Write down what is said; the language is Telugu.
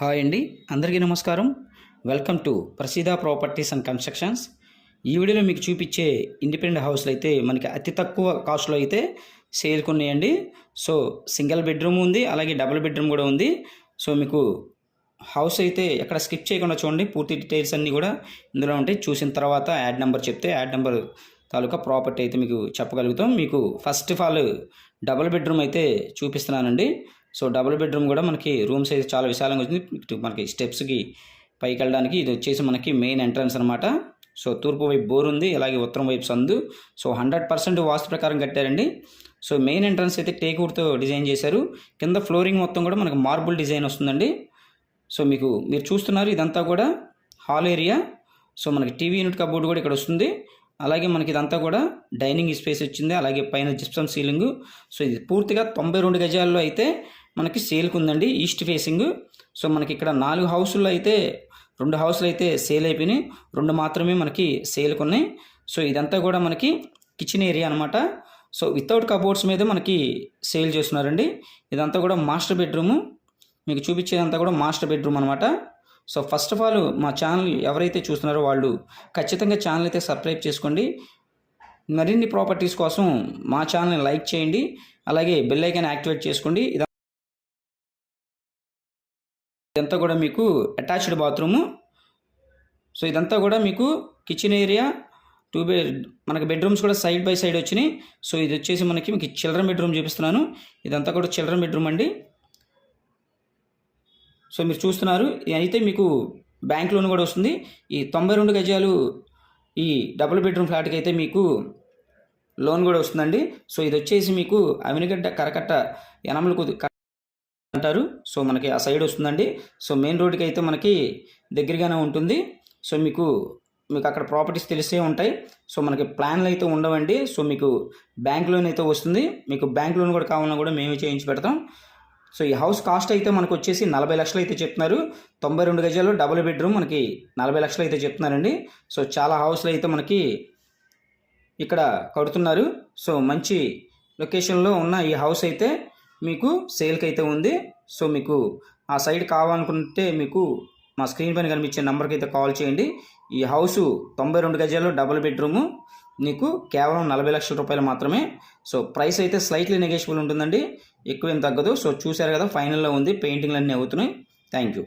హాయ్ అండి అందరికీ నమస్కారం. Welcome to Praseeda properties and constructions. ఈ వీడియోలో మీకు చూపించే ఇండిపెండెంట్ హౌస్లు అయితే మనకి అతి తక్కువ కాస్ట్లో అయితే సేల్కి ఉన్నాయండి. సో సింగిల్ బెడ్రూమ్ ఉంది అలాగే డబుల్ బెడ్రూమ్ కూడా ఉంది. సో మీకు హౌస్ అయితే ఎక్కడ స్కిప్ చేయకుండా చూడండి పూర్తి డీటెయిల్స్ అన్నీ కూడా ఇందులో ఉంటాయి. చూసిన తర్వాత యాడ్ నెంబర్ చెప్తే యాడ్ నెంబర్ తాలూకా ప్రాపర్టీ అయితే మీకు చెప్పగలుగుతాం. మీకు first of all double bedroom అయితే చూపిస్తున్నానండి. సో డబుల్ బెడ్రూమ్ కూడా మనకి రూమ్స్ అయితే చాలా విశాలంగా వచ్చింది. మనకి స్టెప్స్కి పైకి వెళ్ళడానికి ఇది వచ్చేసి మనకి మెయిన్ ఎంట్రన్స్ అనమాట సో తూర్పు వైపు బోర్ ఉంది అలాగే ఉత్తరం వైపు సందు. సో హండ్రెడ్ పర్సెంట్ వాస్తు ప్రకారం కట్టారండి. సో మెయిన్ ఎంట్రన్స్ అయితే టేకూర్తో డిజైన్ చేశారు. కింద ఫ్లోరింగ్ మొత్తం కూడా మనకి మార్బుల్ డిజైన్ వస్తుందండి. సో మీకు మీరు చూస్తున్నారు ఇదంతా కూడా హాల్ ఏరియా. సో మనకి టీవీ యూనిట్ కబోర్డ్ కూడా ఇక్కడ వస్తుంది. అలాగే మనకి ఇదంతా కూడా డైనింగ్ స్పేస్ వచ్చింది. అలాగే పైన జిప్సమ్ సీలింగ్. సో ఇది పూర్తిగా తొంభై రెండు గజాల్లో అయితే మనకి సేల్కి ఉందండి ఈస్ట్ ఫేసింగ్. సో మనకి ఇక్కడ నాలుగు హౌసుల్లో అయితే రెండు హౌసులు అయితే సేల్ అయిపోయినాయి. రెండు మాత్రమే మనకి సేల్కి ఉన్నాయి. సో ఇదంతా కూడా మనకి కిచెన్ ఏరియా అనమాట సో వితౌట్ కబోర్డ్స్ మీద మనకి సేల్ చేస్తున్నారండి. ఇదంతా కూడా మాస్టర్ బెడ్రూము. మీకు చూపించేదంతా కూడా మాస్టర్ బెడ్రూమ్ అనమాట సో ఫస్ట్ ఆఫ్ ఆల్ మా ఛానల్ ఎవరైతే చూస్తున్నారో వాళ్ళు ఖచ్చితంగా ఛానల్ అయితే సబ్స్క్రైబ్ చేసుకోండి. మరిన్ని ప్రాపర్టీస్ కోసం మా ఛానల్ని లైక్ చేయండి. అలాగే బెల్ ఐకాన్ యాక్టివేట్ చేసుకోండి. ఇదంతా కూడా మీకు అటాచ్డ్ బాత్రూము. సో ఇదంతా కూడా మీకు కిచెన్ ఏరియా టూ బెడ్ మనకి బెడ్రూమ్స్ కూడా సైడ్ బై సైడ్ వచ్చినాయి. సో ఇది వచ్చేసి మనకి మీకు చిల్డ్రన్ బెడ్రూమ్ చూపిస్తున్నాను. ఇదంతా కూడా చిల్డ్రన్ బెడ్రూమ్ అండి. సో మీరు చూస్తున్నారు ఇది అయితే మీకు బ్యాంక్ లోన్ కూడా వస్తుంది. ఈ తొంభై రెండు గజాలు ఈ డబుల్ బెడ్రూమ్ ఫ్లాట్కి అయితే మీకు లోన్ కూడా వస్తుందండి. సో ఇది వచ్చేసి మీకు అవినిగడ్డ కరకట్ట యనమలకు అంటారు. సో మనకి ఆ సైడ్ వస్తుందండి. సో మెయిన్ రోడ్కి అయితే మనకి దగ్గరగానే ఉంటుంది. సో మీకు మీకు అక్కడ ప్రాపర్టీస్ తెలిసే ఉంటాయి. సో మనకి ప్లాన్లు అయితే ఉండవండి. సో మీకు బ్యాంక్ లోన్ అయితే వస్తుంది. మీకు బ్యాంక్ లోన్ కూడా కావాలన్నా కూడా మేమే చేయించి పెడతాం. సో ఈ హౌస్ కాస్ట్ అయితే మనకు వచ్చేసి నలభై లక్షలు అయితే చెప్తున్నారు. తొంభై రెండు గజాలు డబుల్ బెడ్రూమ్ మనకి నలభై లక్షలు అయితే చెప్తున్నారండి. సో చాలా హౌస్లు అయితే మనకి ఇక్కడ కడుతున్నారు. సో మంచి లొకేషన్లో ఉన్న ఈ హౌస్ అయితే మీకు సేల్కి అయితే ఉంది. సో మీకు ఆ సైడ్ కావాలనుకుంటే మీకు మా స్క్రీన్ పైన కనిపించే నెంబర్కి అయితే కాల్ చేయండి. ఈ హౌసు తొంభై రెండు గజాలు డబుల్ బెడ్రూము. నీకు కేవలం నలభై లక్షల రూపాయలు మాత్రమే. సో ప్రైస్ అయితే స్లైట్లీ నెగోషియబుల్ ఉంటుందండి. ఎక్కువ ఏం తగ్గదు. సో చూశారు కదా ఫైనల్లో ఉంది. పెయింటింగ్లు అన్నీ అవుతున్నాయి. Thank you